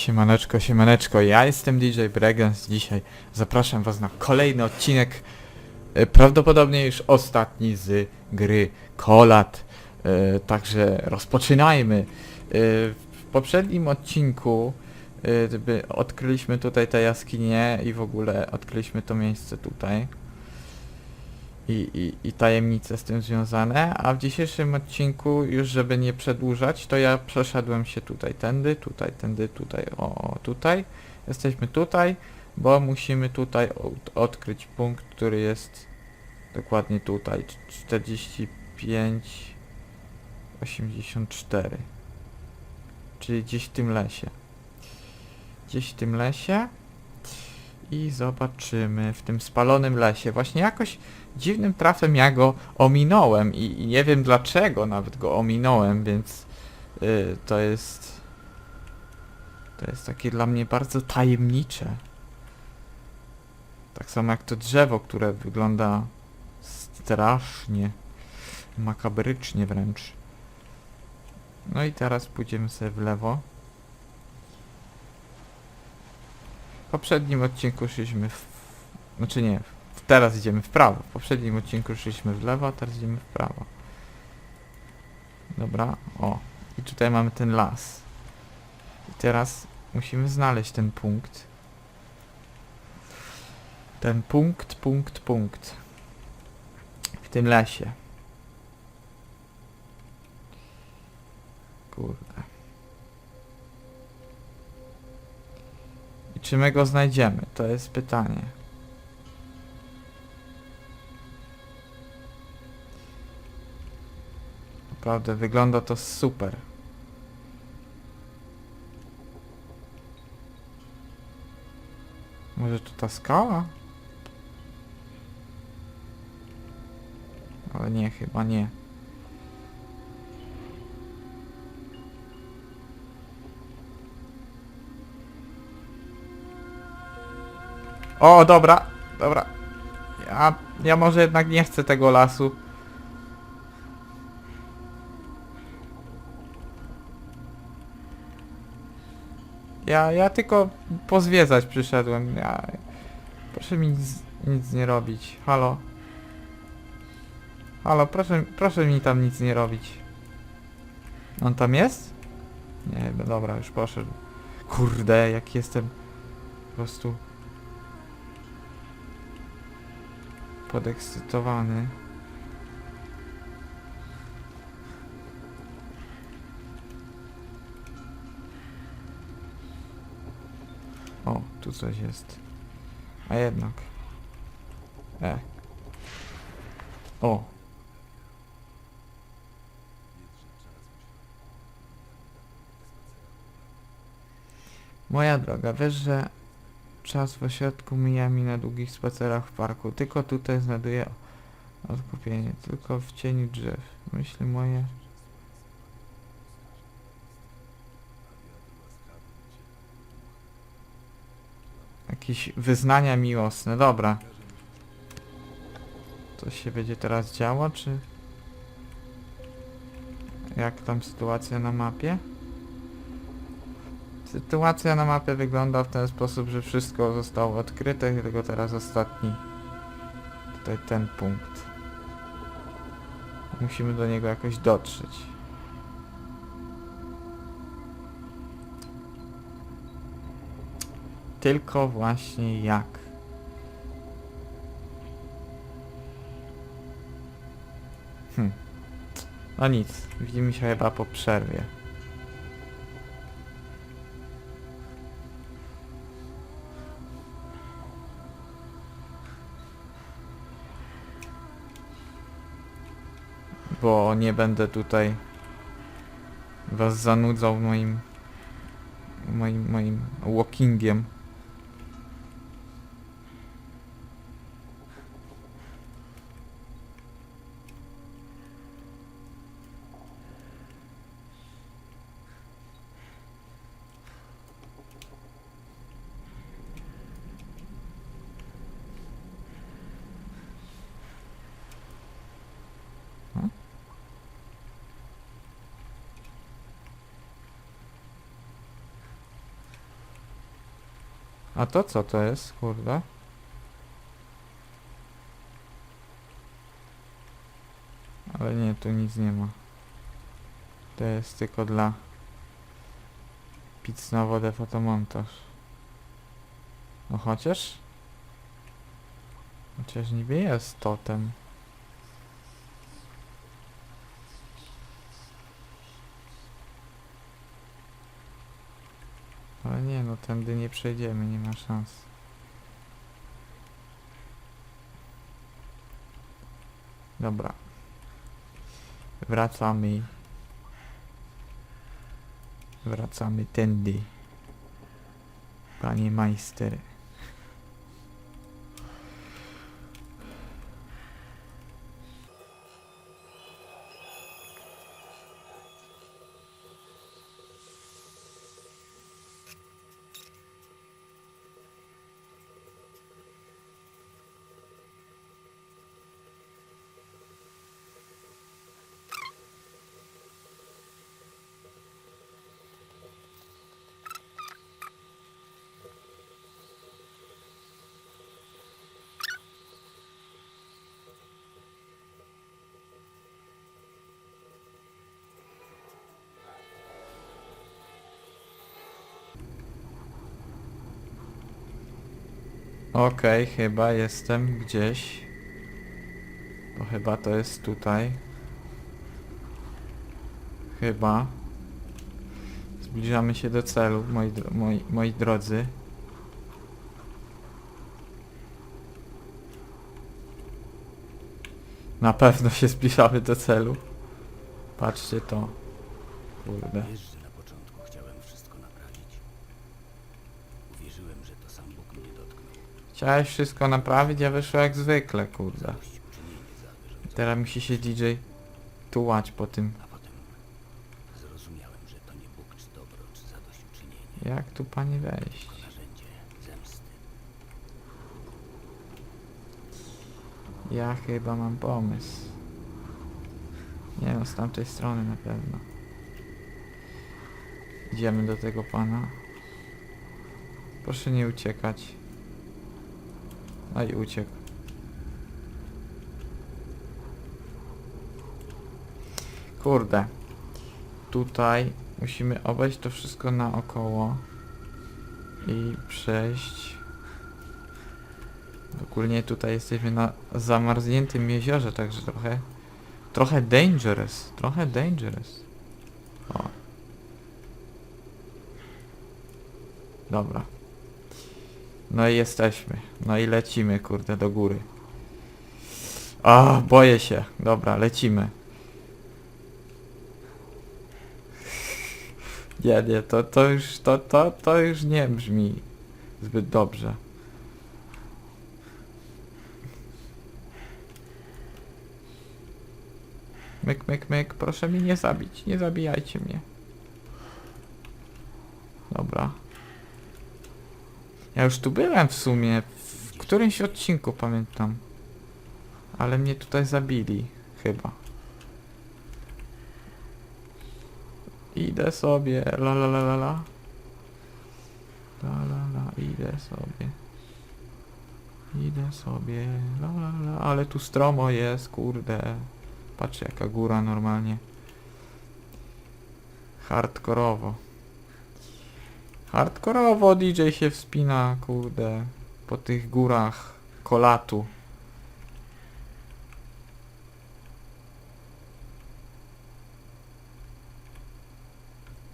Siemaneczko, siemaneczko, ja jestem DJ Bregens, dzisiaj zapraszam was na kolejny odcinek, e, prawdopodobnie już ostatni z gry Kolat, e, także rozpoczynajmy. E, w poprzednim odcinku odkryliśmy tutaj te jaskinie i w ogóle odkryliśmy to miejsce tutaj i, i, i tajemnice z tym związane, a w dzisiejszym odcinku, już żeby nie przedłużać, to ja przeszedłem się tutaj tędy, tutaj, tędy, tutaj, o, tutaj. Jesteśmy tutaj, bo musimy tutaj od- odkryć punkt, który jest dokładnie tutaj, c- 45, 84. Czyli gdzieś w tym lesie. Gdzieś w tym lesie. I zobaczymy w tym spalonym lesie. Właśnie jakoś dziwnym trafem ja go ominąłem i, i nie wiem dlaczego nawet go ominąłem, więc y, to jest to jest takie dla mnie bardzo tajemnicze. Tak samo jak to drzewo, które wygląda strasznie makabrycznie wręcz. No i teraz pójdziemy sobie w lewo. W poprzednim odcinku szliśmy w... Znaczy nie, teraz idziemy w prawo. W poprzednim odcinku szliśmy w lewo, a teraz idziemy w prawo. Dobra, o. I tutaj mamy ten las. I teraz musimy znaleźć ten punkt. Ten punkt, punkt, punkt. W tym lesie. Kurde. I czy my go znajdziemy? To jest pytanie. Naprawdę wygląda to super. Może to ta skała? Ale nie, chyba nie. O, dobra, dobra. Ja, ja może jednak nie chcę tego lasu. Ja, ja tylko pozwiedzać przyszedłem. Ja, proszę mi nic, nic nie robić. Halo? Halo, proszę, proszę mi tam nic nie robić. On tam jest? Nie, no dobra, już poszedł. Kurde, jak jestem po prostu podekscytowany. Tu coś jest. A jednak. E. O. Moja droga, wiesz, że czas w ośrodku mija mi na długich spacerach w parku. Tylko tutaj znajduję odkupienie. Tylko w cieniu drzew. Myśli moje... Jakieś wyznania miłosne. Dobra. Co się będzie teraz działo, czy... Jak tam sytuacja na mapie? Sytuacja na mapie wygląda w ten sposób, że wszystko zostało odkryte, tylko teraz ostatni. Tutaj ten punkt. Musimy do niego jakoś dotrzeć. Tylko właśnie jak? Hm. No nic, widzimy się chyba po przerwie. Bo nie będę tutaj was zanudzał moim moim, moim walkingiem. A to co to jest, kurde? Ale nie, tu nic nie ma. To jest tylko dla pic na wodę fotomontaż. No chociaż... Chociaż niby jest totem. Ale nie, no tędy nie przejdziemy, nie ma szans. Dobra. Wracamy. Wracamy tędy. Panie majster. Okej, chyba jestem gdzieś. Bo chyba to jest tutaj. Chyba. Zbliżamy się do celu, moi, moi, moi drodzy. Na pewno się zbliżamy do celu. Patrzcie to. Kurde. Chciałeś wszystko naprawić, a wyszło jak zwykle, kurde. Teraz musi się DJ tułać po tym. Zrozumiałem, że to nie Bóg czy dobro, czy zadośćuczynienie, Jak tu pani wejść? to narzędzie zemsty. Ja chyba mam pomysł. Nie no, z tamtej strony na pewno. Idziemy do tego pana. Proszę nie uciekać. A i uciekł. Kurde. Tutaj musimy obejść to wszystko naokoło i przejść. Ogólnie tutaj jesteśmy na zamarzniętym jeziorze, także trochę trochę dangerous, trochę dangerous. O. Dobra. No i jesteśmy. No i lecimy, kurde, do góry. A, boję się. Dobra, lecimy. Nie, nie, to, to już, to, to, to już nie brzmi zbyt dobrze. Myk, myk, myk, proszę mnie nie zabić, nie zabijajcie mnie. Dobra. Ja już tu byłem w sumie, w którymś odcinku pamiętam. Ale mnie tutaj zabili, chyba. Idę sobie, la la la la la. La la la, idę sobie. Idę sobie, la la la, ale tu stromo jest, kurde. Patrzcie jaka góra normalnie. Hardkorowo. Hardkorowo DJ się wspina, kurde. Po tych górach kolatu.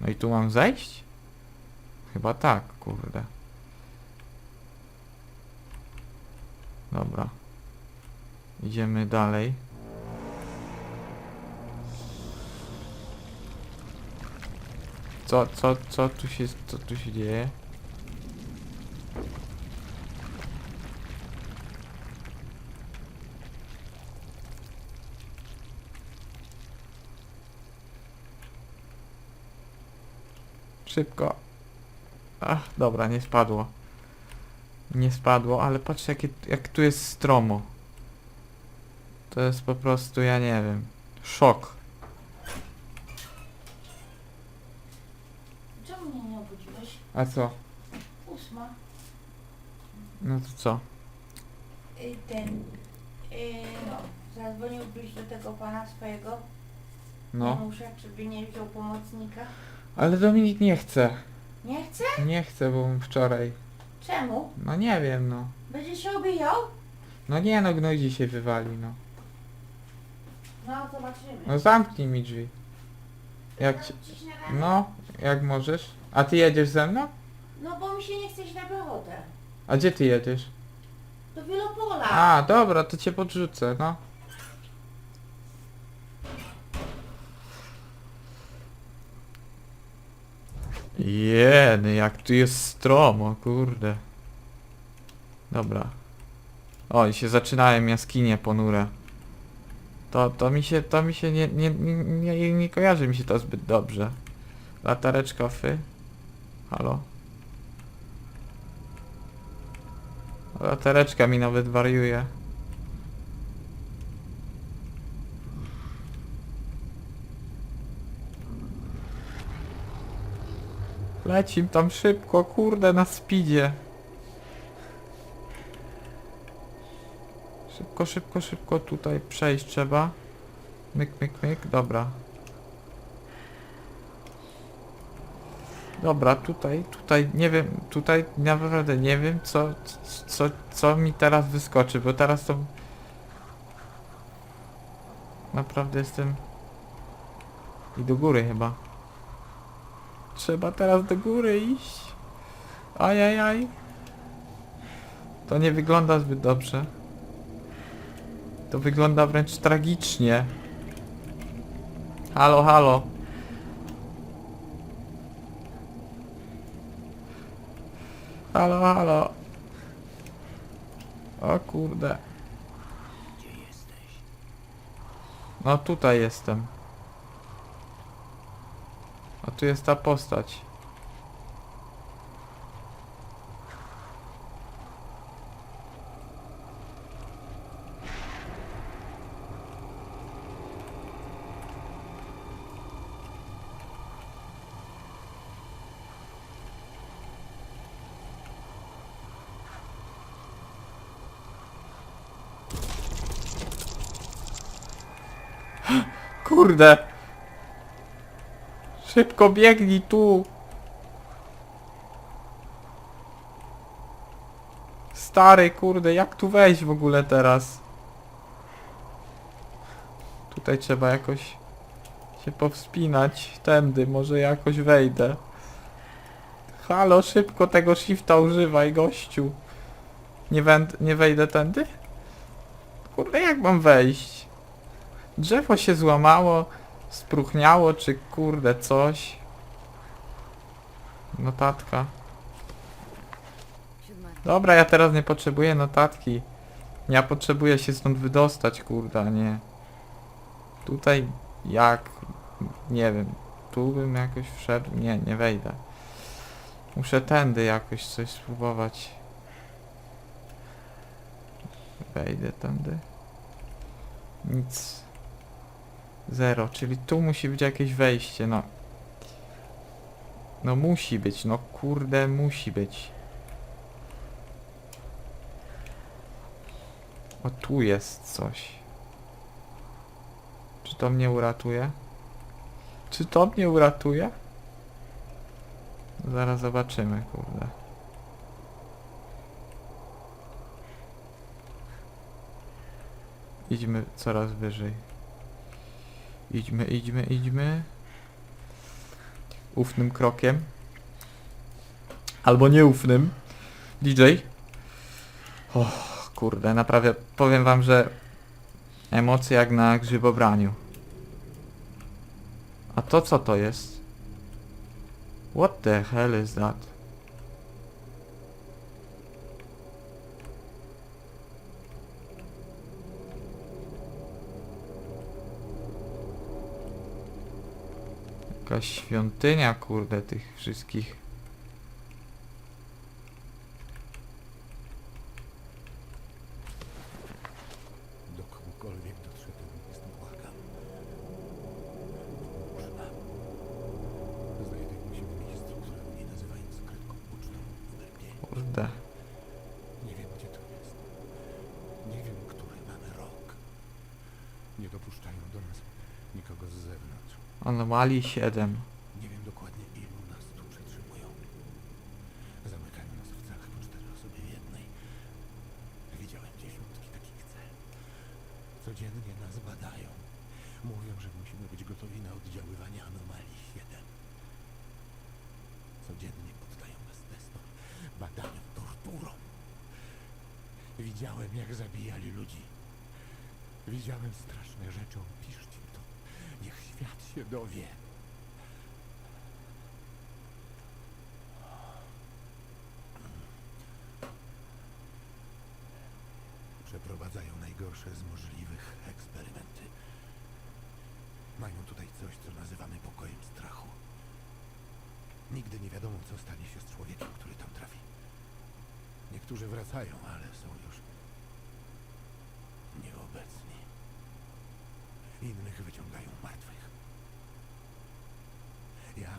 No i tu mam zejść? Chyba tak, kurde. Dobra. Idziemy dalej. Co, co, co tu się, co tu się dzieje? Szybko. Ach, dobra, nie spadło. Nie spadło, ale patrz jakie, jak tu jest stromo. To jest po prostu, ja nie wiem, szok. Czemu mnie nie obudziłeś? A co? Ósma. No to co? Y, Ten, y, no, zadzwoniłbyś do tego pana swojego No. Janusza, czy by nie wziął pomocnika? Ale Dominik nie chce. Nie chce? Nie chce, bo wczoraj. Czemu? No nie wiem, no. Będzie się obijał? No nie no, gnoj dzisiaj wywali, no. No, zobaczymy. No zamknij mi drzwi. Jak ci... No, jak możesz. A ty jedziesz ze mną? No, bo mi się nie chce iść na piechotę. A gdzie ty jedziesz? Do Wielopola. A, dobra, to cię podrzucę, no. Jeny, jak tu jest stromo, kurde. Dobra. O, i się zaczynają jaskinie ponure. To, to mi się, to mi się nie, nie, nie, nie, nie kojarzy mi się to zbyt dobrze. Latareczka fy. Halo? Latareczka mi nawet wariuje. Lecim tam szybko, kurde, na speedzie. Szybko, szybko, szybko tutaj przejść trzeba. Myk, myk, myk, dobra. Dobra, tutaj, tutaj, nie wiem, tutaj naprawdę nie wiem, co, co, co mi teraz wyskoczy, bo teraz to... Naprawdę jestem... I do góry chyba. Trzeba teraz do góry iść. Ajajaj. To nie wygląda zbyt dobrze. To wygląda wręcz tragicznie. Halo, halo. Halo, halo. O kurde. No tutaj jestem. A tu jest ta postać. Kurde! Szybko biegnij tu! Stary, kurde, jak tu wejść w ogóle teraz? Tutaj trzeba jakoś się powspinać tędy, może jakoś wejdę. Halo, szybko tego shifta używaj, gościu. Nie, nie wejdę tędy? Kurde, jak mam wejść? Drzewo się złamało, spruchniało, czy kurde coś. Notatka. Dobra, ja teraz nie potrzebuję notatki. Ja potrzebuję się stąd wydostać, kurde, a nie. Tutaj jak? Nie wiem. Tu bym jakoś wszedł. Nie, nie wejdę. Muszę tędy jakoś coś spróbować. Wejdę tędy. Nic. Zero, czyli tu musi być jakieś wejście, no. No musi być, no kurde, musi być. O, tu jest coś. Czy to mnie uratuje? Czy to mnie uratuje? Zaraz zobaczymy, kurde. Idźmy coraz wyżej. Idźmy, idźmy, idźmy. Ufnym krokiem. Albo nieufnym. DJ. Kurde, naprawdę powiem wam, że emocje jak na grzybobraniu. A to co to jest? What the hell is that? Jakaś świątynia, kurde, tych wszystkich. Anomalii 7. Nie wiem dokładnie ilu nas tu przetrzymują. Zamykają nas w celach po cztery osoby jednej. Widziałem dziesiątki takich cel. Codziennie nas badają. Mówią, że musimy być gotowi na oddziaływanie anomalii 7. Codziennie poddają nas testom, badaniom, torturom. Widziałem, jak zabijali ludzi. Widziałem straszne rzeczy mi to. Niech świat się dowie. Przeprowadzają najgorsze z możliwych eksperymenty. Mają tutaj coś, co nazywamy pokojem strachu. Nigdy nie wiadomo, co stanie się z człowiekiem, który tam trafi. Niektórzy wracają, ale są już nieobecni. Innych wyciągają martwych. Ja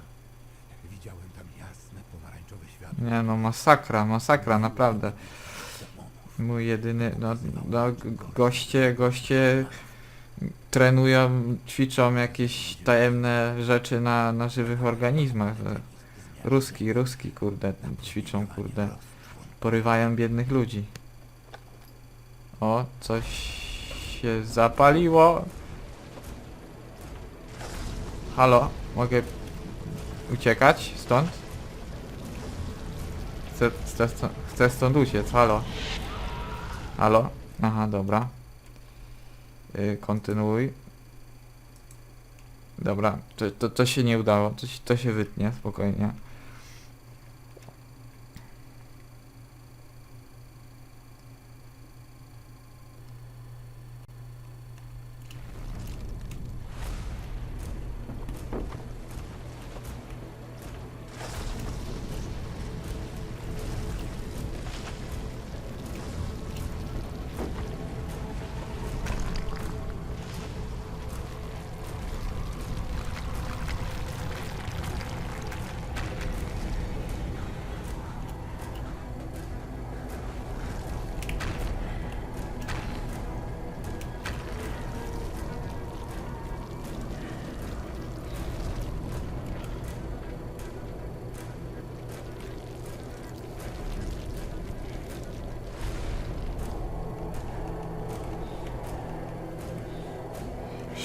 widziałem tam jasne, pomarańczowe światło. Nie no, masakra, masakra, naprawdę. Mój jedyny, no, no goście, goście trenują, ćwiczą jakieś tajemne rzeczy na, na żywych organizmach. Ruski, ruski, kurde, ćwiczą, kurde, porywają biednych ludzi. O, coś się zapaliło. Halo, mogę uciekać stąd? Chcę, chcę, stąd, chcę stąd uciec, halo. Halo? Aha, dobra. Yy, kontynuuj. Dobra, to, to, to się nie udało, to, to się wytnie, spokojnie.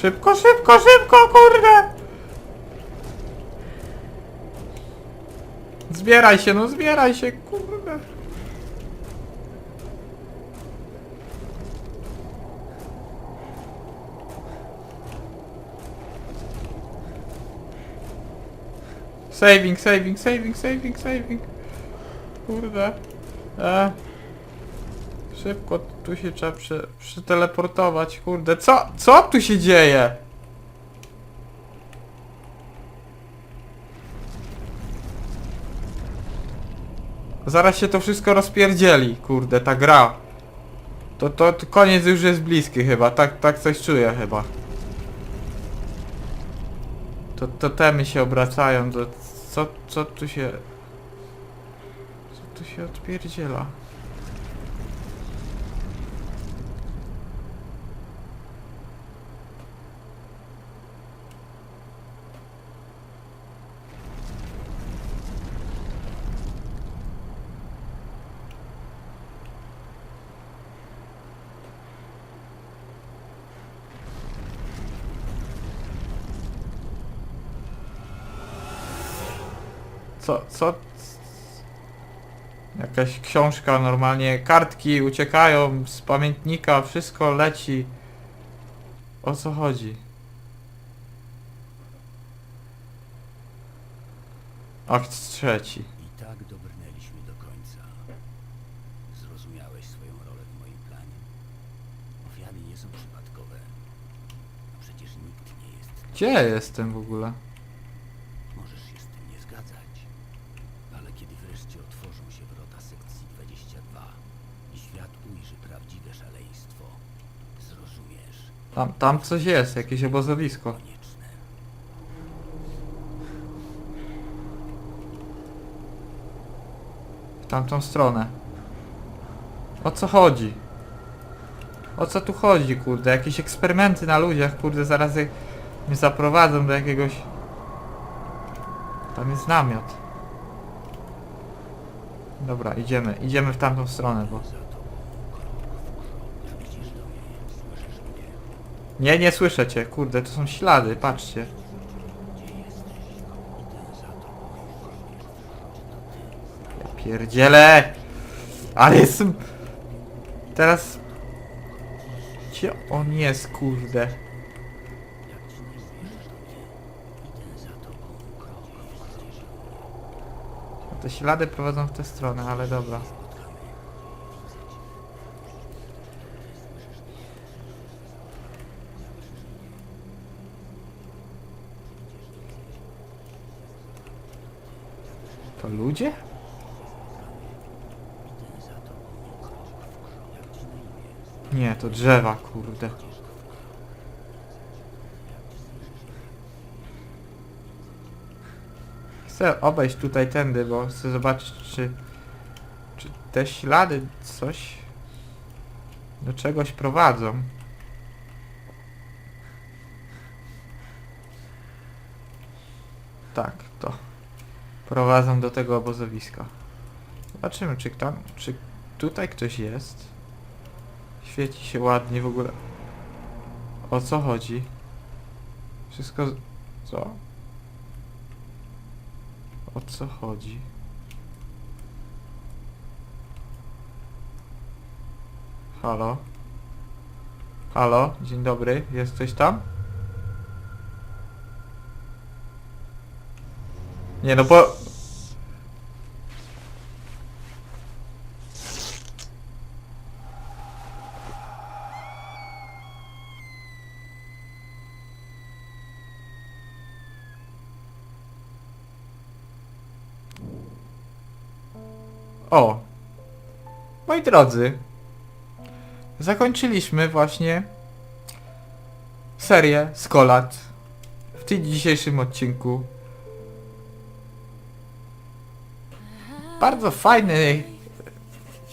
Szybko, szybko, szybko, kurde! Zbieraj się, no zbieraj się, kurde. Saving, saving, saving, saving, saving. Kurde. E. Szybko, tu się trzeba prze, przeteleportować, kurde. Co, co tu się dzieje? Zaraz się to wszystko rozpierdzieli, kurde, ta gra. To, to, to koniec już jest bliski chyba, tak, tak coś czuję chyba. To, to temy się obracają, to co, co tu się... Co tu się odpierdziela? Co, co? Jakaś książka normalnie, kartki uciekają z pamiętnika, wszystko leci. O co chodzi? Akt trzeci. I tak dobrnęliśmy do końca. Zrozumiałeś swoją rolę w moim planie. Ofiary nie są przypadkowe. A przecież nikt nie jest. Gdzie ja jestem w ogóle? Możesz się z tym nie zgadzać. Ale kiedy wreszcie otworzą się wrota sekcji 22 i świat ujrzy prawdziwe szaleństwo, zrozumiesz. Tam, tam coś jest, jakieś obozowisko. W tamtą stronę. O co chodzi? O co tu chodzi, kurde? Jakieś eksperymenty na ludziach, kurde, zaraz mnie zaprowadzą do jakiegoś... Tam jest namiot. Dobra, idziemy, idziemy w tamtą stronę, bo... Nie, nie słyszę cię, kurde, to są ślady, patrzcie. Ja pierdzielę! Ale jestem... Teraz... Gdzie on jest, kurde? Te ślady prowadzą w tę stronę, ale dobra. To ludzie? Nie, to drzewa, kurde. Chcę obejść tutaj tędy, bo chcę zobaczyć, czy... Czy te ślady coś... Do czegoś prowadzą. Tak, to. Prowadzą do tego obozowiska. Zobaczymy, czy tam... Czy tutaj ktoś jest? Świeci się ładnie w ogóle. O co chodzi? Wszystko... Co? O co chodzi? Halo? Halo? Dzień dobry, jest ktoś tam? Nie no bo... drodzy, zakończyliśmy właśnie serię Skolat w tym dzisiejszym odcinku. Bardzo fajny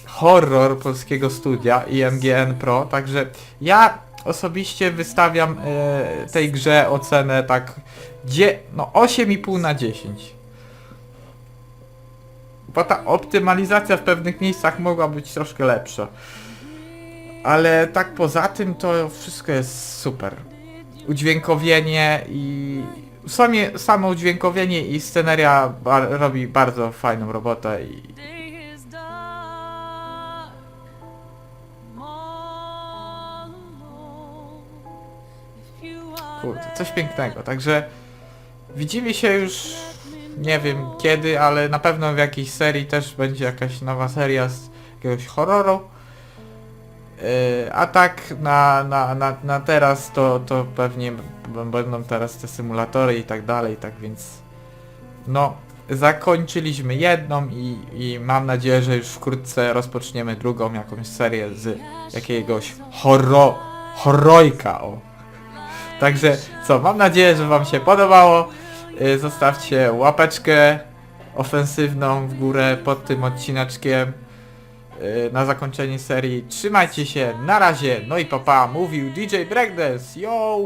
horror polskiego studia IMGN Pro, także ja osobiście wystawiam e, tej grze ocenę tak dzie, no 8,5 na 10. Bo ta optymalizacja w pewnych miejscach mogła być troszkę lepsza. Ale tak poza tym to wszystko jest super. Udźwiękowienie i... Samie, samo udźwiękowienie i sceneria bar robi bardzo fajną robotę i... Kurde, coś pięknego. Także widzimy się już nie wiem kiedy, ale na pewno w jakiejś serii też będzie jakaś nowa seria z jakiegoś horroru. Yy, a tak na, na, na, na teraz to, to pewnie będą teraz te symulatory i tak dalej, tak więc no zakończyliśmy jedną i, i mam nadzieję, że już wkrótce rozpoczniemy drugą jakąś serię z jakiegoś horro, horrojka o. Także co, mam nadzieję, że wam się podobało. Y, Zostawcie łapeczkę ofensywną w górę pod tym odcineczkiem y, na zakończenie serii. Trzymajcie się, na razie, no i papa, mówił DJ Breakdance, yo!